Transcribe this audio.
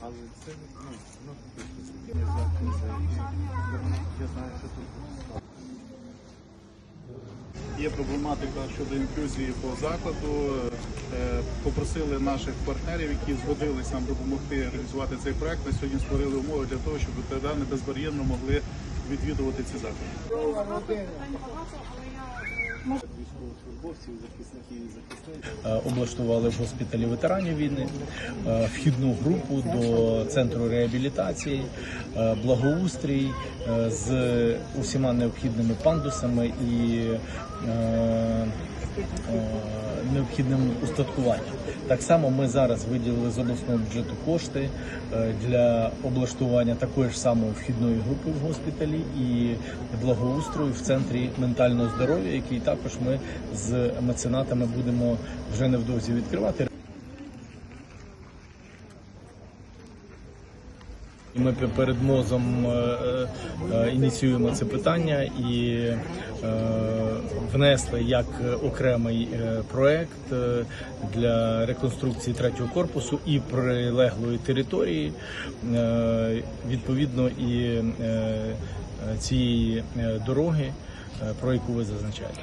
Але це ну, ну, Я знаю, що тут. Є проблематика щодо інклюзії по закладу. Е, Попросили наших партнерів, які згодились нам допомогти реалізувати цей проект. На сьогодні створили умови для того, щоб ветерани безбар'єрно могли відвідувати ці заклади. Військовослужбовців, захисників і захисниць. Облаштували в госпіталі ветеранів війни е, вхідну групу до центру реабілітації, е, благоустрій е, з усіма необхідними пандусами і необхідним устаткуванням. Так само ми зараз виділили з обласного бюджету кошти е, для облаштування такої ж самої вхідної групи в госпіталі і благоустрою в центрі ментального здоров'я, який також ми з меценатами будемо вже невдовзі відкривати. Ми пе- перед мозом е, е, ініціюємо це питання і внесли як окремий е, проект е, для реконструкції третього корпусу і прилеглої території, е, відповідно і е, е, цієї е, дороги, е, про яку ви зазначаєте.